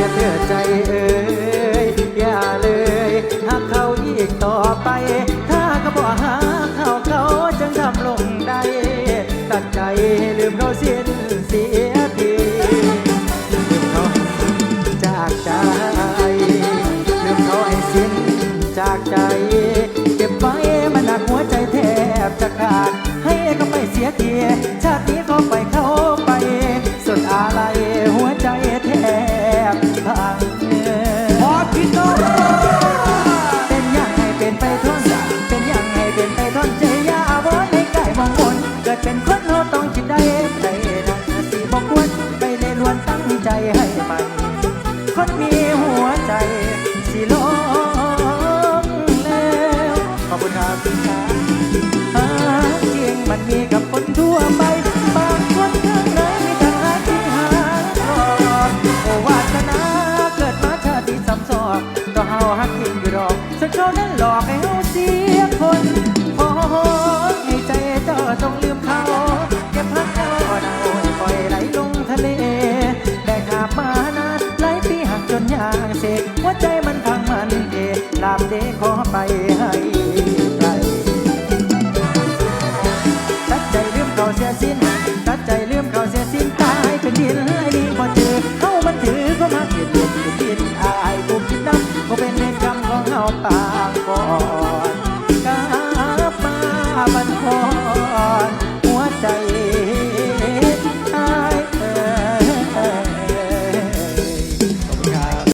สียเธอใจเอ่ยอย่าเลยหากเขาอีกต่อไป ถ้าก็บอกหาเขาเขาจึงทำลงได้ตัดใจลืมเขาสิ้นเสียทีลืมเขาจากใจลืมเขาให้สิ้นจากใจ เก็บไว้มันหนักหัวใจแทบจะขาด ให้ก็ไม่เสียทีชาติ เราต้องคิดได้ใจนั้นสิบอกควรไปในล้วนตั้งใจให้มัน คนมีหัวใจสิลงแล้วขอบคุณครับหาจริงมันมีกับคนทั่วไป บางคนข้างในมีทางหาที่หาก่อนโอวาสนาเกิดมาชาติซ้ำซ้อนก็เฮาหักทิ้งอยู่ดอกสักเขานั้นหลอกให้เฮาเสียคน หัวใจมันพังมันเอลาบเดขอไปให้ไกลตัดใจลืมเขาเสียสิ้น ตัดใจลืมเขาเสียสิ้นตายเป็นดินไอ้นี่พอเจอเขามันถือเขามาเกลียดเกลียดเกลียดเกลียดอายกูคิดน้ำก็เป็นเวรกรรมของเฮาปางก่อนกลับมาบันคอน